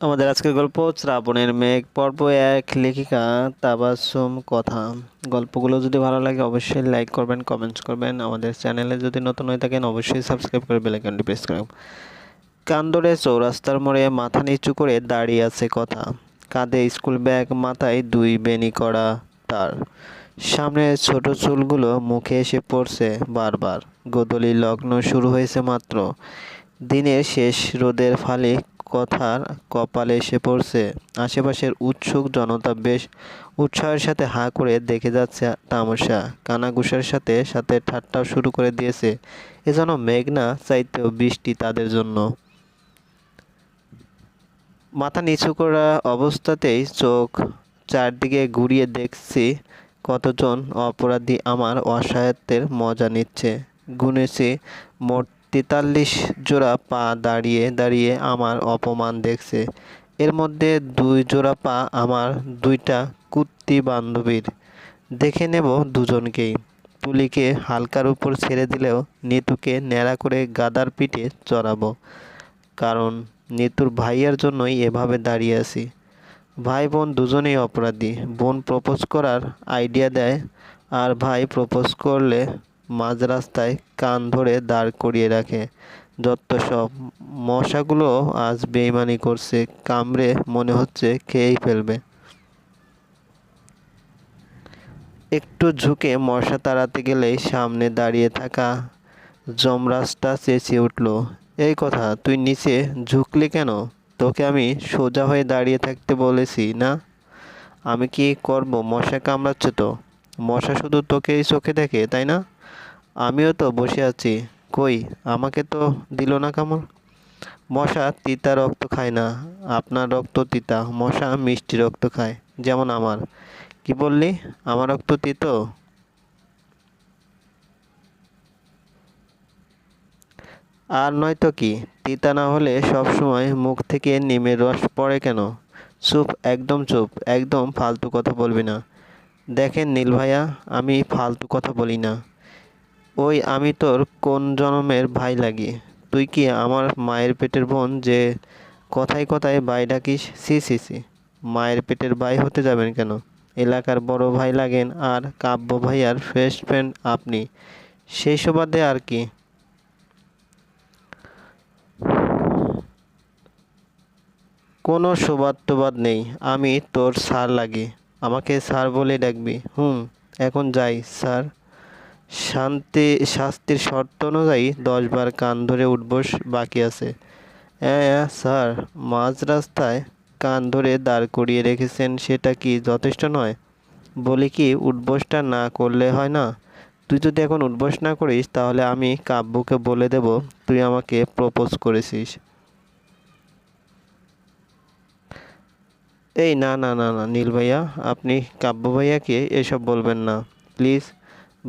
আমাদের আজকের গল্প, শ্রাবণের মেঘ, পর্ব এক, লেখিকা তাবাসুম কথা। গল্পগুলো যদি ভালো লাগে অবশ্যই লাইক করবেন কমেন্টস করবেন। আমাদের চ্যানেলে যদি নতুন হয়ে থাকেন অবশ্যই সাবস্ক্রাইব করে বেলাইকনটি প্রেস করবেন। কান্দরে চৌরাস্তার মোড়ে মাথা নিচু করে দাঁড়িয়ে আছে কথা। কাঁধে স্কুল ব্যাগ মাথায় দুই বেনি করা তার। সামনে ছোট চুলগুলো মুখে এসে পড়ছে বারবার। গোদলি লগ্ন শুরু হয়েছে মাত্র। দিনের শেষ রোদের ফালি কথার কপালে এসে পড়ছে। আশেপাশের উৎসুক জনতা বেশ উৎসাহের সাথে হাঁ করে দেখে যাচ্ছে তামাশা। কানাঘুষার সাথে সাথে ঠাট্টাও শুরু করে দিয়েছে। এজন্য মেঘনা চাইতেও বৃষ্টি তাদের জন্য। মাথা নিচু করা অবস্থাতেই চোখ চারদিকে ঘুরিয়ে দেখছি কতজন অপরাধী আমার অসহায়ত্বের মজা নিচ্ছে। গুনেছি মোট তেতাল্লিশ জোড়া পা দাঁড়িয়ে দাঁড়িয়ে আমার অপমান দেখছে। এর মধ্যে দুই জোড়া পা আমার দুইটা কুত্তি বান্ধবীর। দেখে নেব দুজনকেই। তুলিকে হালকার উপর ছেড়ে দিলেও নিতুকে ন্যাড়া করে গাদার পিঠে চড়াবো। কারণ নিতুর ভাইয়ের জন্যই এভাবে দাঁড়িয়ে আছি। ভাই বোন দুজনেই অপরাধী। বোন প্রপোজ করার আইডিয়া দেয় আর ভাই প্রপোজ করলে মাঝ রাস্তায় কান ধরে দাঁড় করিয়ে রাখে। যত সব মশাগুলো আজ বেইমানি করছে, কামড়ে মনে হচ্ছে খেয়েই ফেলবে। একটু ঝুঁকে মশা তাড়াতে গেলেই সামনে দাঁড়িয়ে থাকা যমরাজটা চেঁচিয়ে উঠল, এই কথা তুই নিচে ঝুঁকলি কেন? তোকে আমি সোজা হয়ে দাঁড়িয়ে থাকতে বলেছি, না? আমি কি করব? মশা কামড়াচ্ছে তো। মশা শুধু তোকেই চোখে দেখে, তাই না? আমিও তো বসে আছি। কই, আমাকে তো দিল না কামড়। মশা তিতা রক্ত খায় না, আপনার রক্ত তিতা, মশা মিষ্টি রক্ত খায়, যেমন আমার। কি বললি, আমার রক্ত তিতো? আর নয়তো কি, তিতা না হলে সব সময় মুখ থেকে নিমের রস পড়ে কেন? চুপ, একদম চুপ, একদম ফালতু কথা বলবি না। দেখেন নীল ভাইয়া, আমি ফালতু কথা বলি না। ওই আমি তোর কোন জনমের ভাই লাগি? তুই কি আমার মায়ের পেটের বোন যে কথায় কথায় ভাই ডাকিস? সি সি সি মায়ের পেটের ভাই হতে যাবেন কেন? এলাকার বড় ভাই লাগেন আর কাব্য ভাইয়ার ফ্রেস্ট ফ্রেন্ড আপনি। সেই সুবাদে আর কি? কোনো সুবাদ টুবাদ নেই। আমি তোর স্যার লাগি। আমাকে স্যার বলে ডাকবি। হুম, এখন যাই, স্যার। শান্তি, শাস্তির শর্ত অনুযায়ী দশবার কান ধরে উঠবোস বাকি আছে। হ্যাঁ স্যার, মাঝ রাস্তায় কান ধরে দাঁড় করিয়ে রেখেছেন সেটা কি যথেষ্ট নয়? বলি কি, উঠবোসটা না করলে হয় না? তুই যদি এখন উঠবোস না করিস, তাহলে আমি কাব্যকে বলে দেব, তুই আমাকে প্রপোজ করেছিস। এই না না না না, নীল ভাইয়া, আপনি কাব্য ভাইয়াকে এসব বলবেন না। প্লিজ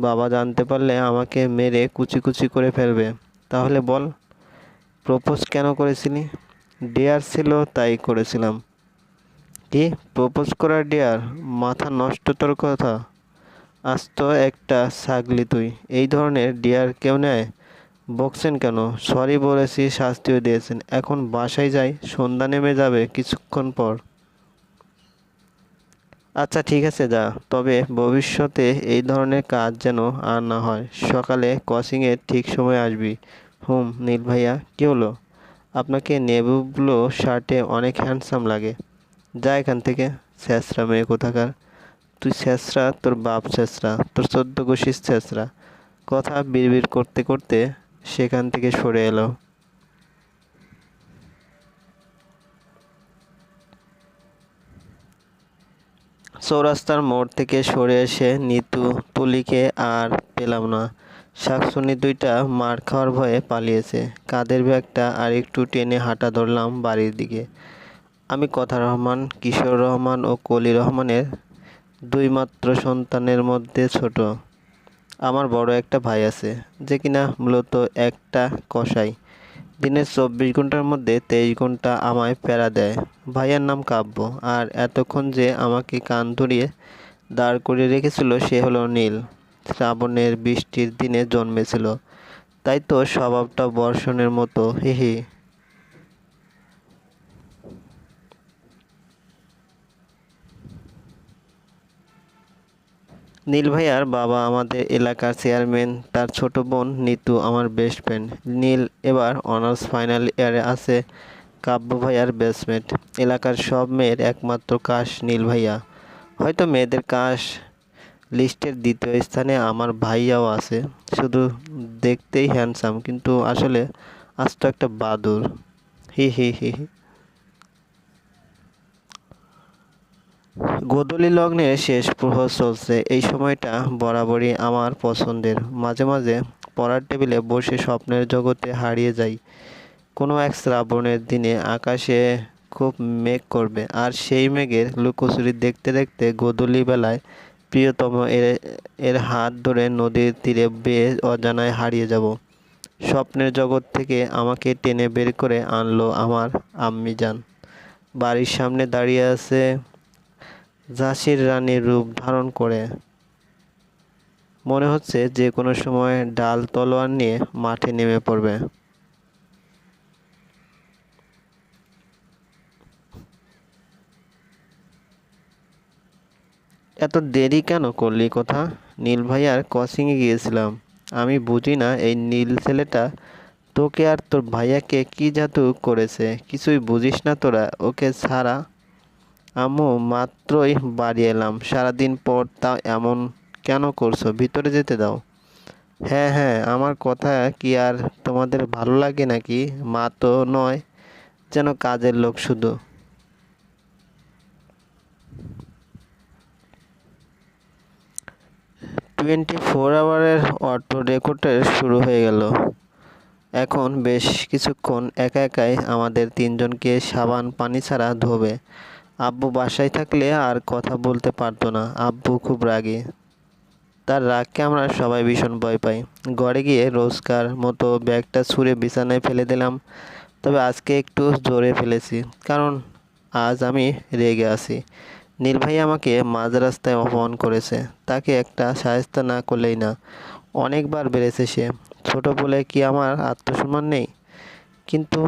বাবা জানতে পারলে আমাকে মেরে কুচি কুচি করে ফেলবে। তাহলে বল, প্রপোজ কেন করেছিলি? ডেয়ার ছিল, তাই করেছিলাম। কি? প্রপোজ করার ডেয়ার? মাথা নষ্ট তোর কথা? আজ তো একটা ছাগলি তুই। এই ধরনের ডেয়ার কেউ নেয়? বকছেন কেন? সরি বলেছি, শাস্তিও দিয়েছেন। এখন বাসায় যাই, সন্ধ্যা নেমে যাবে কিছুক্ষণ পর। আচ্ছা ঠিক আছে যা। তবে ভবিষ্যতে এই ধরনের কাজ যেন আর না হয়। সকালে ক্রসিংয়ের ঠিক সময় আসবি। হুম, নীল ভাইয়া, কী হলো? আপনাকে নেভি ব্লু শার্টে অনেক হ্যান্ডসাম লাগে। যা এখান থেকে। স্যাঁচরা মেয়ে কোথাকার? তুই স্যাঁচরা তোর বাপ স্যাঁচরা তোর চোদ্দ গোশিস স্যাঁচরা কথা বিড়বিড় করতে করতে সেখান থেকে সরে এলো। চৌরাস্তার মোড় থেকে সরে এসে নিতু তুলিকে আর পেলাম না। শাকসুনি দুইটা মার খাওয়ার ভয়ে পালিয়েছে। কাদের ব্যাগটা আর একটু টেনে হাঁটা ধরলাম বাড়ির দিকে। আমি কথা রহমান, কিশোর রহমান ও কলি রহমানের দুই মাত্র সন্তানের মধ্যে ছোট। আমার বড় একটা ভাই আছে, যে কিনা মূলত একটা কসাই। দিনের চব্বিশ ঘণ্টার মধ্যে তেইশ ঘণ্টা আমায় প্যারা দেয়। ভাইয়ার নাম কাব্য, আর এতক্ষণ যে আমাকে কান ধরিয়ে দাঁড় করিয়ে রেখেছিল সে হলো নীল। শ্রাবণের বৃষ্টির দিনে জন্মেছিল। তাই তো স্বভাবটা বর্ষণের মতো হি। নীল ভাইয়ার বাবা আমাদের এলাকার চেয়ারম্যান, তার ছোট বোন নিতু আমার বেস্ট ফ্রেন্ড নীল এবার অনার্স ফাইনাল ইয়ারে আছে, কাব্য ভাইয়ার বেস্টমেট এলাকার সব মেয়ের একমাত্র কাশ নীল ভাইয়া। হয়তো মেয়েদের কাশ লিস্টের দ্বিতীয় স্থানে আমার ভাইয়াও আছে। শুধু দেখতেই হ্যান্ডসাম কিন্তু আসলে আজ তো একটা বাদুর। হি হি হি হি। গোধূলি লগ্নের শেষ প্রহর চলছে। এই সময়টা বরাবরই আমার পছন্দের। মাঝে মাঝে পড়ার টেবিলে বসে স্বপ্নের জগতে হারিয়ে যাই। কোনো এক শ্রাবণের দিনে আকাশে খুব মেঘ করবে আর সেই মেঘের লুকোচুরি দেখতে দেখতে গোধূলি বেলায় প্রিয়তম এর এর হাত ধরে নদীর তীরে বেয়ে অজানায় হারিয়ে যাব। স্বপ্নের জগৎ থেকে আমাকে টেনে বের করে আনলো আমার আম্মি যান বাড়ির সামনে দাঁড়িয়ে আছে ঝাঁসির রানীর রূপ ধারণ করে। মনে হচ্ছে যে কোনো সময় ডাল তলোয়ার নিয়ে মাঠে নেমে পড়বে। এত দেরি কেন করলি কথা? নীল ভাইয়ার ক্রসিংয়ে গিয়েছিলাম। আমি বুঝি না এই নীল ছেলেটা তোকে আর তোর ভাইয়াকে কি জাদু করেছে? কিছুই বুঝিস না তোরা, ওকে ছাড়া আম্মু মাত্রই বাড়ি এলাম। সারাদিন পর তা এমন কেন করছ? ভিতরে যেতে দাও। হ্যাঁ হ্যাঁ আমার কথা কি আর তোমাদের ভালো লাগে নাকি? মা তো নয়, যেন কাজের লোক শুধু। টোয়েন্টি ফোর আওয়ারের অটো রেকর্ডের শুরু হয়ে গেল। এখন বেশ কিছুক্ষণ একা একাই আমাদের তিনজনকে সাবান পানি ছাড়া ধোবে। আব্বু বাসায় থাকলে আর কথা বলতে পারতো না। আব্বু খুব রাগে। তার রাগকে আমরা সবাই ভীষণ ভয় পাই। ঘরে গিয়ে রোজকার মতো ব্যাগটা ছুঁড়ে বিছানায় ফেলে দিলাম। তবে আজকে একটু জোরে ফেলেছি, কারণ আজ আমি রেগে আছি। নীল ভাই আমাকে মাঝ রাস্তায় অপমান করেছে। তাকে একটা সাহায্য না করলেই না। অনেকবার বেড়েছে সে। ছোট বলে কি আমার আত্মসম্মান নেই? কিন্তু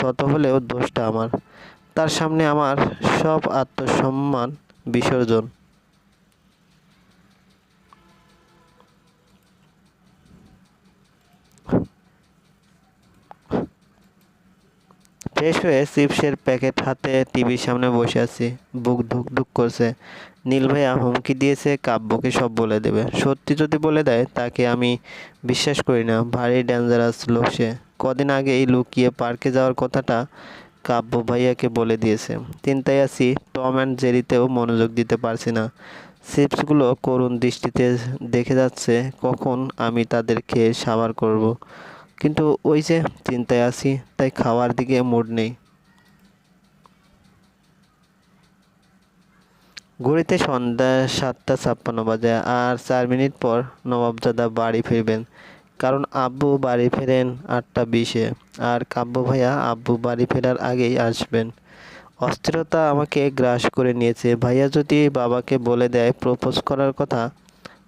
শত হলেও দোষটা আমার। তার সামনে আমার সব আত্মসম্মান বিসর্জন। ফ্রেশ হয়ে চিপসের প্যাকেট হাতে টিভির সামনে বসে আছি। বুক ধুক ধুক করছে। নীল ভাইয়া হুমকি দিয়েছে, কাব্যকে সব বলে দেবে। সত্যি যদি বলে দেয়, তাকে আমি বিশ্বাস করি না। ভারী ডেঞ্জারাস লোক সে। কদিন আগে এই লুকিয়ে পার্কে যাওয়ার কথাটা কাব্য ভাইয়াকে বলে দিয়েছে। চিন্তায় আছি, টম অ্যান্ড জেরিতেও মনোযোগ দিতে পারছি না। চিপসগুলো করুণ দৃষ্টিতে দেখে যাচ্ছে কখন আমি তাদের খেয়ে সাবার করব। কিন্তু ওই যে চিন্তায় আছি, তাই খাওয়ার দিকে মুড নেই। ঘড়িতে সন্ধ্যা সাতটা ছাপ্পান্ন বাজে আর চার মিনিট পর নবাবজাদা বাড়ি ফিরবেন। কারণ আব্বু বাড়ি ফেরেন আটটা বিশে আর কাব্য ভাইয়া আব্বু বাড়ি ফেরার আগেই আসবেন। অস্থিরতা আমাকে গ্রাস করে নিয়েছে। ভাইয়া যদি বাবাকে বলে দেয় প্রপোজ করার কথা,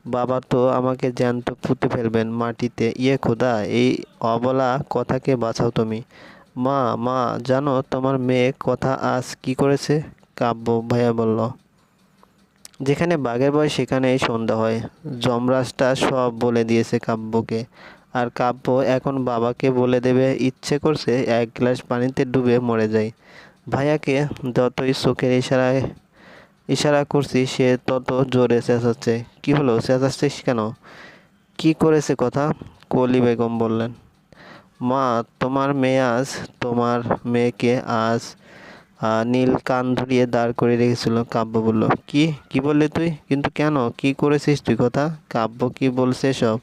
বাবা তো আমাকে জ্যান্ত পুঁতে ফেলবেন মাটিতে। ইয়ে খোদা, এই অবলা কথাকে বাঁচাও তুমি। মা মা, জানো তোমার মেয়ে কথা আজ কি করেছে? কাব্য ভাইয়া বলল। যেখানে বাঘের বয় সেখানেই সন্ধ্যা হয়। যমরাজটা সব বলে দিয়েছে কাব্যকে। আর কাব্য এখন বাবাকে বলে দেবে, ইচ্ছে করছে এক গ্লাস পানিতে ডুবে মরে যায়। ভাইয়াকে যতই চোখের ইশারায় ইশারা করছি, সে তত জোরে চেঁচাচ্ছে। কি হলো? চেঁচাচ্ছিস কেন? কি করেছে কথা? কলি বেগম বললেন, মা, তোমার মেয়ে আজ, তোমার মেয়েকে আজ নীল কান ধরিয়ে দাঁড় করে রেখেছিল কাব্য বলল কি? কি বললি তুই? কিন্তু কেন? কি করেছিস তুই কথা? কাব্য কি বলছে সব?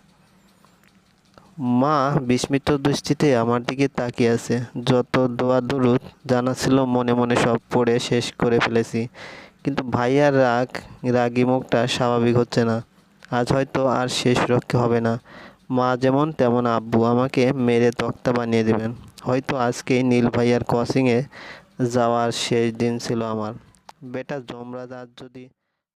মা বিস্মিত দৃষ্টিতে আমার দিকে তাকিয়ে আছে। যত দোয়া দরুদ জানা ছিল মনে মনে সব পড়ে শেষ করে ফেলেছি। কিন্তু ভাইয়ার রাগ, রাগি মুখটা স্বাভাবিক হচ্ছে না। আজ হয়তো আর শেষ রক্ষে হবে না। মা যেমন তেমন আব্বু আমাকে মেরে তক্তা বানিয়ে দেবেন। হয়তো আজকেই নীল ভাইয়ার ক্রসিংয়ে যাওয়ার শেষ দিন ছিল আমার। বেটা যমরাজ আজ যদি